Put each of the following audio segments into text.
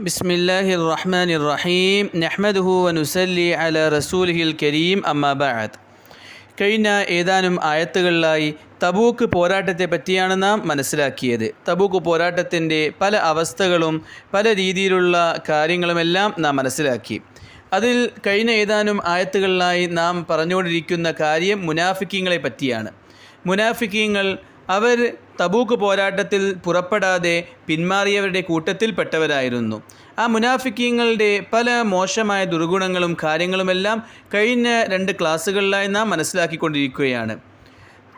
بسم الله الرحمن الرحيم نحمده ونسلي على رسوله الكريم أما بعد കഴിഞ്ഞ ഏതാനും ആയത്തുകളിലായി തബൂക്ക് പോരാട്ടത്തെ പറ്റിയാണ് നാം മനസ്സിലാക്കിയത് തബൂക്ക് പോരാട്ടത്തിൻ്റെ പല അവസ്ഥകളും പല രീതിയിലുള്ള കാര്യങ്ങളുമെല്ലാം നാം മനസ്സിലാക്കി അതിൽ കഴിഞ്ഞ ഏതാനും ആയത്തുകളിലായി നാം പറഞ്ഞുകൊണ്ടിരിക്കുന്ന കാര്യം മുനാഫിക്കീങ്ങളെ പറ്റിയാണ് മുനാഫിക്കീങ്ങൾ അവർ തബൂക്ക് പോരാട്ടത്തിൽ പുറപ്പെടാതെ പിന്മാറിയവരുടെ കൂട്ടത്തിൽപ്പെട്ടവരായിരുന്നു. ആ മുനാഫിക്കീങ്ങളുടെ പല മോശമായ ദുർഗുണങ്ങളും കാര്യങ്ങളുമെല്ലാം കഴിഞ്ഞ രണ്ട് ക്ലാസ്സുകളിലായി നാം മനസ്സിലാക്കിക്കൊണ്ടിരിക്കുകയാണ്.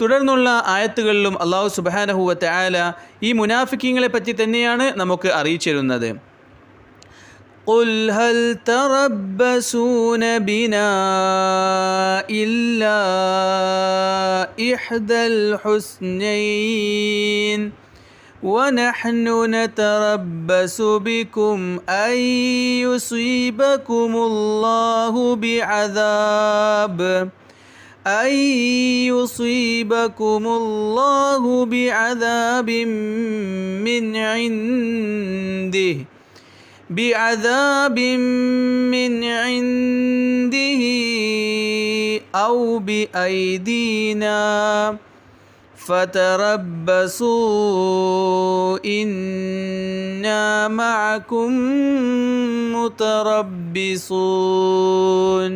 തുടർന്നുള്ള ആയത്തുകളിലും അള്ളാഹു സുബാനഹുവത്തെ ആല ഈ മുനാഫിക്കീങ്ങളെ പറ്റി തന്നെയാണ് നമുക്ക് അറിയിച്ചിരുന്നത്. قل هل تربصون بنا إلا إحدى الحسنين ونحن نتربص بكم أن يصيبكم الله بعذاب أن يصيبكم الله بعذاب من عنده بعذاب من عنده أو بأيدينا فتربصوا إنا معكم متربصون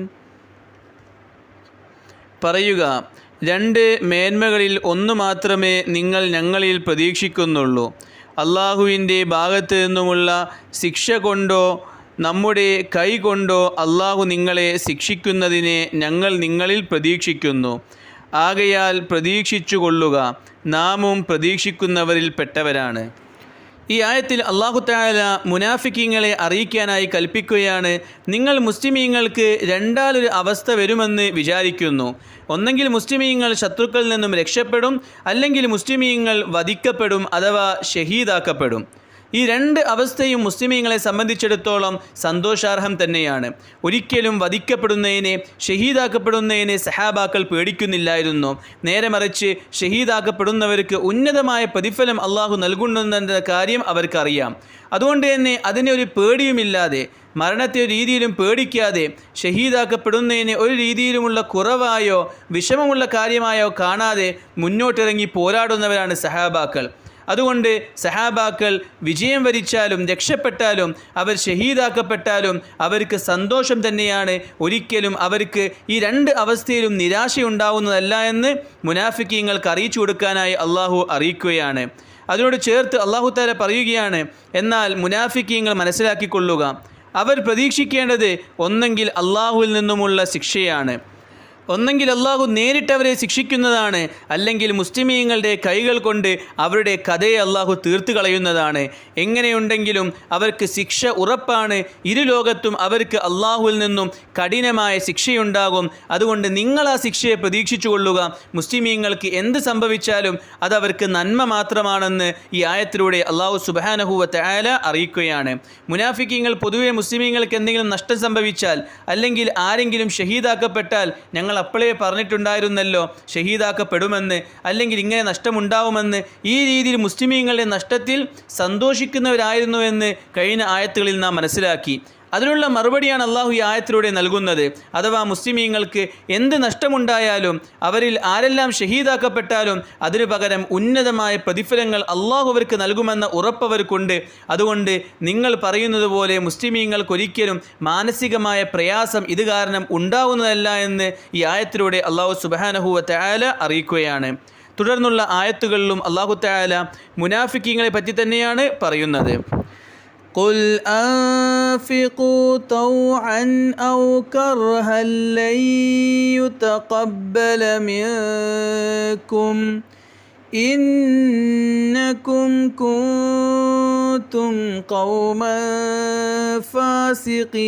പറയുക രണ്ട് മേന്മകളിൽ ഒന്ന് മാത്രമേ നിങ്ങൾ ഞങ്ങളിൽ പ്രതീക്ഷിക്കുന്നുള്ളൂ അള്ളാഹുവിന്റെ ഭാഗത്തു നിന്നുമുള്ള ശിക്ഷ കൊണ്ടോ നമ്മുടെ കൈ കൊണ്ടോ അള്ളാഹു നിങ്ങളെ ശിക്ഷിക്കുന്നതിനെ ഞങ്ങൾ നിങ്ങളിൽ പ്രതീക്ഷിക്കുന്നു. ആകയാൽ പ്രതീക്ഷിച്ചു കൊള്ളുക നാമും പ്രതീക്ഷിക്കുന്നവരിൽ പെട്ടവരാണ് ഈ ആയത്തിൽ അള്ളാഹു താല മുനാഫിക്കിങ്ങളെ അറിയിക്കാനായി കൽപ്പിക്കുകയാണ്. നിങ്ങൾ മുസ്ലിമീങ്ങൾക്ക് രണ്ടാലൊരു അവസ്ഥ വരുമെന്ന് വിചാരിക്കുന്നു. ഒന്നെങ്കിൽ മുസ്ലിമീങ്ങൾ ശത്രുക്കളിൽ നിന്നും രക്ഷപ്പെടും അല്ലെങ്കിൽ മുസ്ലിമീങ്ങൾ വധിക്കപ്പെടും അഥവാ ഷഹീദാക്കപ്പെടും. ഈ രണ്ട് അവസ്ഥയും മുസ്ലിമീങ്ങളെ സംബന്ധിച്ചിടത്തോളം സന്തോഷാർഹം തന്നെയാണ്. ഒരിക്കലും വധിക്കപ്പെടുന്നതിനെ ഷഹീദാക്കപ്പെടുന്നതിനെ സഹാബാക്കൾ പേടിക്കുന്നില്ലായിരുന്നു. നേരെ മറിച്ച് ഷഹീദാക്കപ്പെടുന്നവർക്ക് ഉന്നതമായ പ്രതിഫലം അള്ളാഹു നൽകുന്നുണ്ടെന്ന കാര്യം അവർക്കറിയാം. അതുകൊണ്ട് തന്നെ അതിനെ ഒരു പേടിയുമില്ലാതെ മരണത്തെ ഒരു രീതിയിലും പേടിക്കാതെ ഷഹീദാക്കപ്പെടുന്നതിന് ഒരു രീതിയിലുമുള്ള കുറവായോ വിഷമമുള്ള കാര്യമായോ കാണാതെ മുന്നോട്ടിറങ്ങി പോരാടുന്നവരാണ് സഹാബാക്കൾ. അതുകൊണ്ട് സഹാബാക്കൾ വിജയം വരിച്ചാലും രക്ഷപ്പെട്ടാലും അവർ ഷഹീദാക്കപ്പെട്ടാലും അവർക്ക് സന്തോഷം തന്നെയാണ്. ഒരിക്കലും അവർക്ക് ഈ രണ്ട് അവസ്ഥയിലും നിരാശയുണ്ടാവുന്നതല്ല എന്ന് മുനാഫിക്കീങ്ങൾക്ക് അറിയിച്ചു കൊടുക്കാനായി അള്ളാഹു അറിയിക്കുകയാണ്. അതിനോട് ചേർത്ത് അള്ളാഹു താല പറയുകയാണ് എന്നാൽ മുനാഫിക്കീങ്ങൾ മനസ്സിലാക്കിക്കൊള്ളുക. അവർ പ്രതീക്ഷിക്കേണ്ടത് ഒന്നെങ്കിൽ അള്ളാഹുവിൽ നിന്നുമുള്ള ശിക്ഷയാണ്. ഒന്നെങ്കിൽ അള്ളാഹു നേരിട്ട് അവരെ ശിക്ഷിക്കുന്നതാണ് അല്ലെങ്കിൽ മുസ്ലിമീങ്ങളുടെ കൈകൾ കൊണ്ട് അവരുടെ കഥയെ അള്ളാഹു തീർത്തു കളയുന്നതാണ്. എങ്ങനെയുണ്ടെങ്കിലും അവർക്ക് ശിക്ഷ ഉറപ്പാണ് ഇരു ലോകത്തും അവർക്ക് അള്ളാഹുവിൽ നിന്നും കഠിനമായ ശിക്ഷയുണ്ടാകും. അതുകൊണ്ട് നിങ്ങൾ ആ ശിക്ഷയെ പ്രതീക്ഷിച്ചു കൊള്ളുക. മുസ്ലിമീങ്ങൾക്ക് എന്ത് സംഭവിച്ചാലും അതവർക്ക് നന്മ മാത്രമാണെന്ന് ഈ ആയത്തിലൂടെ അള്ളാഹു സുബാനഹുവത്തെ ആല അറിയിക്കുകയാണ്. മുനാഫിക്കീങ്ങൾ പൊതുവെ മുസ്ലിമീങ്ങൾക്ക് എന്തെങ്കിലും നഷ്ടം സംഭവിച്ചാൽ അല്ലെങ്കിൽ ആരെങ്കിലും ഷഹീദാക്കപ്പെട്ടാൽ ഞങ്ങൾ അപ്പോഴേ പറഞ്ഞിട്ടുണ്ടായിരുന്നല്ലോ ഷഹീദാക്കപ്പെടുമെന്ന് അല്ലെങ്കിൽ ഇങ്ങനെ നഷ്ടമുണ്ടാവുമെന്ന്. ഈ രീതിയിൽ മുസ്ലിമീങ്ങളുടെ നഷ്ടത്തിൽ സന്തോഷിക്കുന്നവരായിരുന്നുവെന്ന് കഴിഞ്ഞ ആയത്തുകളിൽ നാം മനസ്സിലാക്കി. അതിനുള്ള മറുപടിയാണ് അള്ളാഹു ഈ ആയത്തിലൂടെ നൽകുന്നത്. അഥവാ മുസ്ലിമീങ്ങൾക്ക് എന്ത് നഷ്ടമുണ്ടായാലും അവരിൽ ആരെല്ലാം ഷഹീദാക്കപ്പെട്ടാലും അതിനു പകരം ഉന്നതമായ പ്രതിഫലങ്ങൾ അള്ളാഹു അവർക്ക് നൽകുമെന്ന ഉറപ്പവർക്കുണ്ട്. അതുകൊണ്ട് നിങ്ങൾ പറയുന്നത് പോലെ മുസ്ലിമീങ്ങൾക്കൊരിക്കലും മാനസികമായ പ്രയാസം ഇത് കാരണം ഉണ്ടാവുന്നതല്ല എന്ന് ഈ ആയത്തിലൂടെ അള്ളാഹു സുബാനഹുവ അറിയിക്കുകയാണ്. തുടർന്നുള്ള ആയത്തുകളിലും അള്ളാഹു തയാല മുനാഫിക്കീങ്ങളെ പറ്റി തന്നെയാണ് പറയുന്നത്. قل أنفقوا طوعا أو كرها لن يتقبل منكم إنكم كنتم قوما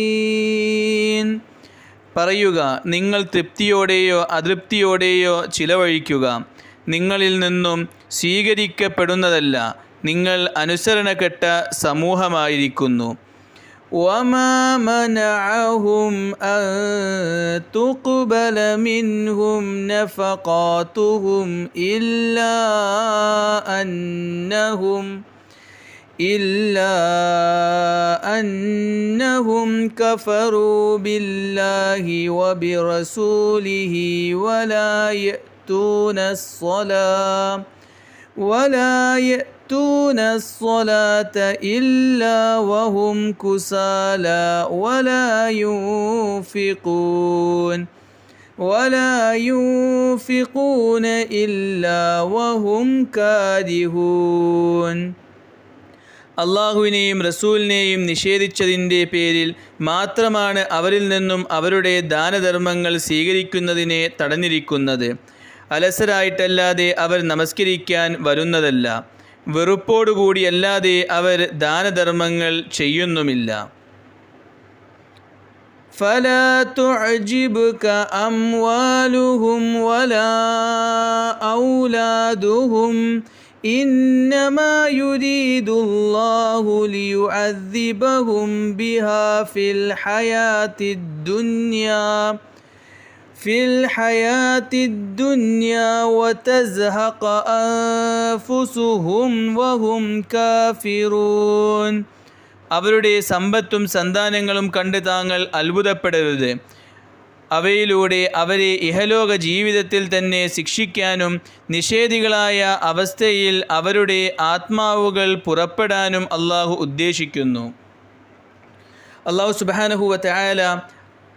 فاسقين പറയുക നിങ്ങൾ തൃപ്തിയോടെയോ അതൃപ്തിയോടെയോ ചിലവഴിക്കുക നിങ്ങളിൽ നിന്നും സ്വീകരിക്കപ്പെടുന്നതല്ല നിങ്ങൾ അനുസരണക്കെട്ട സമൂഹമായിരിക്കുന്നു وما منعهم أن تقبل منهم نفقاتهم إلا أنهم إلا أنهم كفروا بالله وبرسوله ولا يأتون الصلاة ولا يأتون الصلاة إلا وهم كسالى ولا ينفقون ولا ينفقون إلا وهم كارهون അള്ളാഹുവിനെയും റസൂലിനെയും നിഷേധിച്ചതിൻ്റെ പേരിൽ മാത്രമാണ് അവരിൽ നിന്നും അവരുടെ ദാനധർമ്മങ്ങൾ സ്വീകരിക്കുന്നതിനെ തടഞ്ഞിരിക്കുന്നത് അലസരായിട്ടല്ലാതെ അവർ നമസ്കരിക്കാൻ വരുന്നതല്ല വെറുപ്പോടുകൂടിയല്ലാതെ അവർ ദാനധർമ്മങ്ങൾ ചെയ്യുന്നുമില്ല فلا تعجبك أموالهم ولا أولادهم إنما يريد الله ليعذبهم بها في الحياة الدنيا في الحياة الدنيا وتزهق أنفسهم وهم كافرون അവരുടെ സമ്പത്തും സന്താനങ്ങളും കണ്ട് താങ്കൾ അത്ഭുതപ്പെടരുത് അവയിലൂടെ അവരെ ഇഹലോക ജീവിതത്തിൽ തന്നെ ശിക്ഷിക്കാനും നിഷേധികളായ അവസ്ഥയിൽ അവരുടെ ആത്മാവുകൾ പുറപ്പെടാനും അള്ളാഹു ഉദ്ദേശിക്കുന്നു അള്ളാഹു സുബാനഹുവ തയാല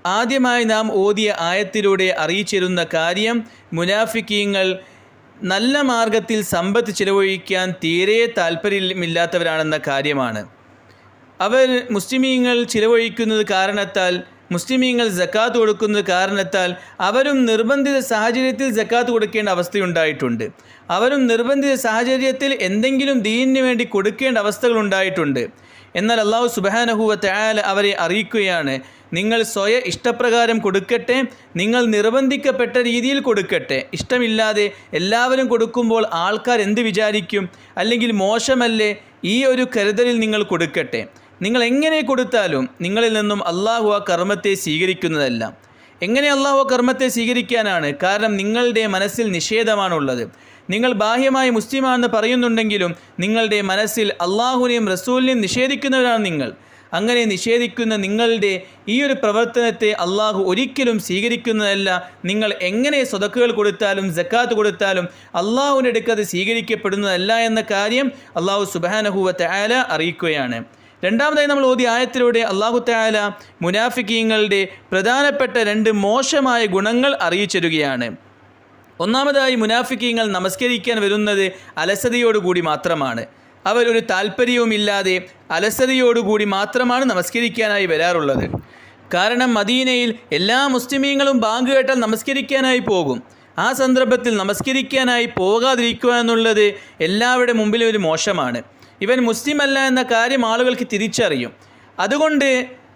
ആദ്യമായി നാം ഓതിയ ആയത്തിലൂടെ അറിയിച്ചിരുന്ന കാര്യം മുനാഫിക്കീങ്ങൾ നല്ല മാർഗത്തിൽ സമ്പത്ത് ചിലവഴിക്കാൻ തീരെ താല്പര്യമില്ലാത്തവരാണെന്ന കാര്യമാണ്. അവർ മുസ്ലിമീങ്ങൾ ചിലവഴിക്കുന്നത് കാരണത്താൽ മുസ്ലിമീങ്ങൾ ജക്കാത്ത് കൊടുക്കുന്നത് കാരണത്താൽ അവരും നിർബന്ധിത സാഹചര്യത്തിൽ ജക്കാത്ത് കൊടുക്കേണ്ട അവസ്ഥയുണ്ടായിട്ടുണ്ട്. അവരും നിർബന്ധിത സാഹചര്യത്തിൽ എന്തെങ്കിലും ദീനിന് വേണ്ടി കൊടുക്കേണ്ട അവസ്ഥകൾ ഉണ്ടായിട്ടുണ്ട്. എന്നാൽ അള്ളാഹു സുബാനഹുവ തയാൽ അവരെ അറിയിക്കുകയാണ് നിങ്ങൾ സ്വയ ഇഷ്ടപ്രകാരം കൊടുക്കട്ടെ നിങ്ങൾ നിർബന്ധിക്കപ്പെട്ട രീതിയിൽ കൊടുക്കട്ടെ. ഇഷ്ടമില്ലാതെ എല്ലാവരും കൊടുക്കുമ്പോൾ ആൾക്കാർ എന്ത് വിചാരിക്കും? അല്ലെങ്കിൽ മോശമല്ലേ? ഈ ഒരു കരുതലിൽ നിങ്ങൾ കൊടുക്കട്ടെ. നിങ്ങൾ എങ്ങനെ കൊടുത്താലും നിങ്ങളിൽ നിന്നും അള്ളാഹു ആ കർമ്മത്തെ സ്വീകരിക്കുന്നതല്ല. എങ്ങനെ അള്ളാഹു കർമ്മത്തെ സ്വീകരിക്കാനാണ്? കാരണം നിങ്ങളുടെ മനസ്സിൽ നിഷേധമാണുള്ളത്. നിങ്ങൾ ബാഹ്യമായി മുസ്ലിമാണെന്ന് പറയുന്നുണ്ടെങ്കിലും നിങ്ങളുടെ മനസ്സിൽ അള്ളാഹുവിനെയും റസൂലിനെയും നിഷേധിക്കുന്നവരാണ് നിങ്ങൾ. അങ്ങനെ നിഷേധിക്കുന്ന നിങ്ങളുടെ ഈ ഒരു പ്രവർത്തനത്തെ അള്ളാഹു ഒരിക്കലും സ്വീകരിക്കുന്നതല്ല. നിങ്ങൾ എങ്ങനെ സ്വതക്കുകൾ കൊടുത്താലും ജക്കാത്ത് കൊടുത്താലും അള്ളാഹുവിന്റെ അടുക്കത് സ്വീകരിക്കപ്പെടുന്നതല്ല എന്ന കാര്യം അള്ളാഹു സുബാനഹുവത്തെ ആല അറിയിക്കുകയാണ്. രണ്ടാമതായി നമ്മൾ ഓതി ആയത്തിലൂടെ അള്ളാഹു താല മുനാഫിക്കീങ്ങളുടെ പ്രധാനപ്പെട്ട രണ്ട് മോശമായ ഗുണങ്ങൾ അറിയിച്ചിരുകയാണ് ഒന്നാമതായി മുനാഫിക്കീങ്ങൾ നമസ്കരിക്കാൻ വരുന്നത് അലസതയോടുകൂടി മാത്രമാണ്. അവർ ഒരു താല്പര്യവുമില്ലാതെ അലസതയോടുകൂടി മാത്രമാണ് നമസ്കരിക്കാനായി വരാറുള്ളത്. കാരണം മദീനയിൽ എല്ലാ മുസ്ലിമീങ്ങളും ബാങ്ക് കേട്ടാൽ നമസ്കരിക്കാനായി പോകും. ആ സന്ദർഭത്തിൽ നമസ്കരിക്കാനായി പോകാതിരിക്കുക എന്നുള്ളത് എല്ലാവരുടെ മുമ്പിലും ഒരു മോശമാണ്. ഇവൻ മുസ്ലിം അല്ല എന്ന കാര്യം ആളുകൾക്ക് തിരിച്ചറിയും. അതുകൊണ്ട്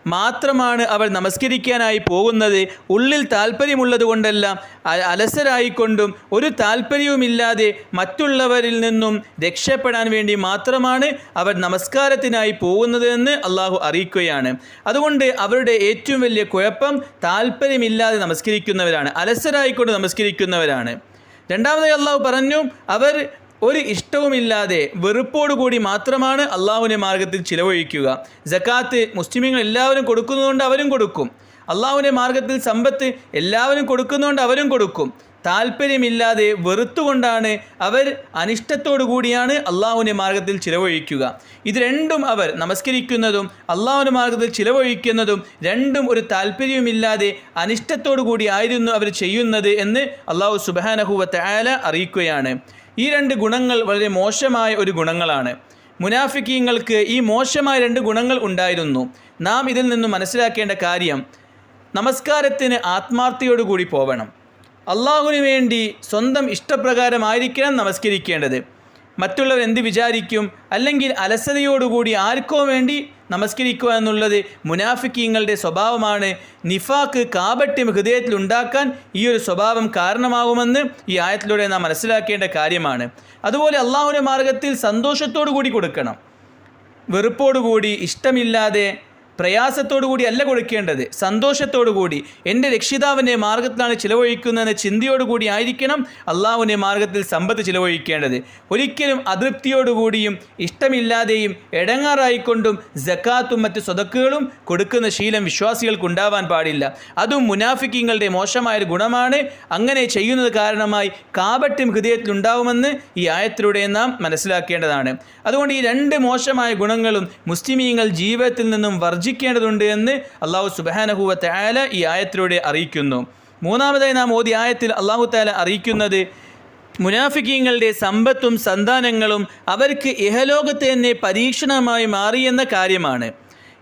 മാത്രമാണ് അവർ നമസ്കരിക്കാനായി പോകുന്നത്. ഉള്ളിൽ താല്പര്യമുള്ളത് കൊണ്ടല്ല അലസരായിക്കൊണ്ടും ഒരു താല്പര്യവുമില്ലാതെ മറ്റുള്ളവരിൽ നിന്നും രക്ഷപ്പെടാൻ വേണ്ടി മാത്രമാണ് അവർ നമസ്കാരത്തിനായി പോകുന്നതെന്ന് അള്ളാഹു അറിയിക്കുകയാണ്. അതുകൊണ്ട് അവരുടെ ഏറ്റവും വലിയ കുഴപ്പം താല്പര്യമില്ലാതെ നമസ്കരിക്കുന്നവരാണ് അലസരായിക്കൊണ്ട് നമസ്കരിക്കുന്നവരാണ്. രണ്ടാമതായി അള്ളാഹു പറഞ്ഞു അവർ ഒരു ഇഷ്ടവുമില്ലാതെ വെറുപ്പോടുകൂടി മാത്രമാണ് അള്ളാഹുവിന്റെ മാർഗത്തിൽ ചിലവഴിക്കുക. ജക്കാത്ത് മുസ്ലിമീങ്ങൾ എല്ലാവരും കൊടുക്കുന്നതുകൊണ്ട് അവരും കൊടുക്കും. അള്ളാഹുവിന്റെ മാർഗത്തിൽ സമ്പത്ത് എല്ലാവരും കൊടുക്കുന്നതുകൊണ്ട് അവരും കൊടുക്കും. താല്പര്യമില്ലാതെ വെറുത്തുകൊണ്ടാണ് അവർ അനിഷ്ടത്തോടു കൂടിയാണ് അള്ളാഹുവിന്റെ മാർഗത്തിൽ ചിലവഴിക്കുക. ഇത് രണ്ടും അവർ നമസ്കരിക്കുന്നതും അള്ളാഹുവിന്റെ മാർഗത്തിൽ ചിലവഴിക്കുന്നതും രണ്ടും ഒരു താല്പര്യവുമില്ലാതെ അനിഷ്ടത്തോടു കൂടി ആയിരുന്നു അവർ ചെയ്യുന്നത് എന്ന് അള്ളാഹു സുബാനഹുവത്തെ ആല അറിയിക്കുകയാണ്. ഈ രണ്ട് ഗുണങ്ങൾ വളരെ മോശമായ ഒരു ഗുണങ്ങളാണ്. മുനാഫിക്കീങ്ങൾക്ക് ഈ മോശമായ രണ്ട് ഗുണങ്ങൾ ഉണ്ടായിരുന്നു. നാം ഇതിൽ നിന്നും മനസ്സിലാക്കേണ്ട കാര്യം നമസ്കാരത്തിന് ആത്മാർത്ഥയോടുകൂടി പോവണം. അള്ളാഹുവിന് വേണ്ടി സ്വന്തം ഇഷ്ടപ്രകാരമായിരിക്കണം നമസ്കരിക്കേണ്ടത്. മറ്റുള്ളവർ എന്ത് വിചാരിക്കും അല്ലെങ്കിൽ അലസതയോടുകൂടി ആർക്കോ വേണ്ടി നമസ്കരിക്കുക എന്നുള്ളത് മുനാഫിക്കീങ്ങളുടെ സ്വഭാവമാണ്. നിഫാക്ക് കാപട്യം ഹൃദയത്തിൽ ഉണ്ടാക്കാൻ ഈ ഒരു സ്വഭാവം കാരണമാകുമെന്ന് ഈ ആയത്തിലൂടെ നാം മനസ്സിലാക്കേണ്ട കാര്യമാണ്. അതുപോലെ അള്ളാഹുവിന്റെ മാർഗത്തിൽ സന്തോഷത്തോടു കൂടി കൊടുക്കണം. വെറുപ്പോടുകൂടി ഇഷ്ടമില്ലാതെ പ്രയാസത്തോടു കൂടി അല്ല കൊടുക്കേണ്ടത് സന്തോഷത്തോടു കൂടി എന്റെ രക്ഷിതാവിന്റെ മാർഗത്തിലാണ് ചിലവഴിക്കുന്നതെന്ന ചിന്തയോടുകൂടി ആയിരിക്കണം അള്ളാഹുവിന്റെ മാർഗത്തിൽ സമ്പത്ത് ചിലവഴിക്കേണ്ടത്. ഒരിക്കലും അതൃപ്തിയോടുകൂടിയും ഇഷ്ടമില്ലാതെയും എടങ്ങാറായിക്കൊണ്ടും ജക്കാത്തും മറ്റ് സ്വതക്കുകളും കൊടുക്കുന്ന ശീലം വിശ്വാസികൾക്ക് ഉണ്ടാവാൻ പാടില്ല. അതും മുനാഫിക്കിങ്ങളുടെ മോശമായൊരു ഗുണമാണ്. അങ്ങനെ ചെയ്യുന്നത് കാരണമായി കാപട്യം ഹൃദയത്തിൽ ഉണ്ടാവുമെന്ന് ഈ ആയത്തിലൂടെ നാം മനസ്സിലാക്കേണ്ടതാണ്. അതുകൊണ്ട് ഈ രണ്ട് മോശമായ ഗുണങ്ങളും മുസ്ലിമീങ്ങൾ ജീവിതത്തിൽ നിന്നും വർജിക്കേണ്ടതുണ്ട് എന്ന് അള്ളാഹു സുബാനഹുവത്തെ ആല ഈ ആയത്തിലൂടെ അറിയിക്കുന്നു. മൂന്നാമതായി നാം ഓതി ആയത്തിൽ അള്ളാഹു താല അറിയിക്കുന്നത് മുനാഫിക്കീങ്ങളുടെ സമ്പത്തും സന്താനങ്ങളും അവർക്ക് ഇഹലോകത്തെ തന്നെ പരീക്ഷണമായി മാറിയെന്ന കാര്യമാണ്.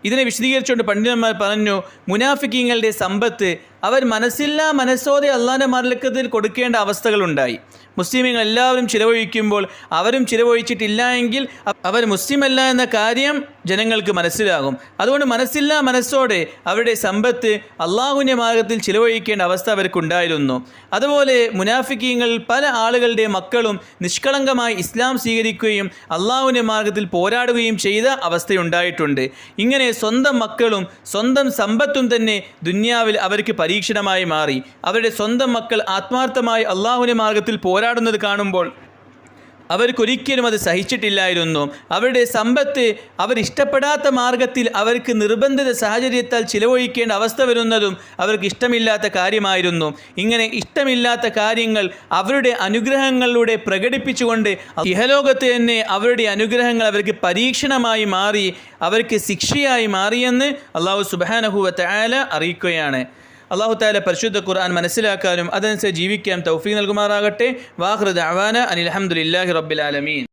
ഇതിനെ വിശദീകരിച്ചുകൊണ്ട് പണ്ഡിതന്മാർ പറഞ്ഞു മുനാഫിക്കീങ്ങളുടെ സമ്പത്ത് അവർ മനസ്സില്ല മനസ്സോടെ അള്ളാന്റെ മാർലക്കത്തിൽ കൊടുക്കേണ്ട അവസ്ഥകളുണ്ടായി. മുസ്ലിമീങ്ങൾ എല്ലാവരും ചിലവഴിക്കുമ്പോൾ അവരും ചിലവഴിച്ചിട്ടില്ല എങ്കിൽ അവർ മുസ്ലിമല്ല എന്ന കാര്യം ജനങ്ങൾക്ക് മനസ്സിലാകും. അതുകൊണ്ട് മനസ്സില്ല മനസ്സോടെ അവരുടെ സമ്പത്ത് അള്ളാഹുവിന്റെ മാർഗത്തിൽ ചിലവഴിക്കേണ്ട അവസ്ഥ അവർക്കുണ്ടായിരുന്നു. അതുപോലെ മുനാഫിക്കീങ്ങൾ പല ആളുകളുടെ മക്കളും നിഷ്കളങ്കമായി ഇസ്ലാം സ്വീകരിക്കുകയും അള്ളാഹുവിന്റെ മാർഗത്തിൽ പോരാടുകയും ചെയ്ത അവസ്ഥയുണ്ടായിട്ടുണ്ട്. ഇങ്ങനെ സ്വന്തം മക്കളും സ്വന്തം സമ്പത്തും തന്നെ ദുന്യാവിൽ അവർക്ക് പരീക്ഷണമായി മാറി. അവരുടെ സ്വന്തം മക്കൾ ആത്മാർത്ഥമായി അള്ളാഹുവിന്റെ മാർഗത്തിൽ പോരാടുന്നത് കാണുമ്പോൾ അവർക്കൊരിക്കലും അത് സഹിച്ചിട്ടില്ലായിരുന്നു. അവരുടെ സമ്പത്ത് അവരിഷ്ടപ്പെടാത്ത മാർഗത്തിൽ അവർക്ക് നിർബന്ധിത സാഹചര്യത്താൽ ചിലവഴിക്കേണ്ട അവസ്ഥ വരുന്നതും അവർക്ക് ഇഷ്ടമില്ലാത്ത കാര്യമായിരുന്നു. ഇങ്ങനെ ഇഷ്ടമില്ലാത്ത കാര്യങ്ങൾ അവരുടെ അനുഗ്രഹങ്ങളിലൂടെ പ്രകടിപ്പിച്ചുകൊണ്ട് ഇഹലോകത്ത് തന്നെ അവരുടെ അനുഗ്രഹങ്ങൾ അവർക്ക് പരീക്ഷണമായി മാറി അവർക്ക് ശിക്ഷയായി മാറിയെന്ന് അള്ളാഹു സുബാനഹുവ തആല അറിയിക്കുകയാണ്. അള്ളാഹു താല പരിശുദ്ധ ഖുർആൻ മനസ്സിലാക്കാനും അതനുസരിച്ച് ജീവിക്കാൻ തൗഫീ നൽകുമാറാകട്ടെ. വാഹൃദ് അവാന അനിൽ റബ്ബിൽ ആലമീൻ.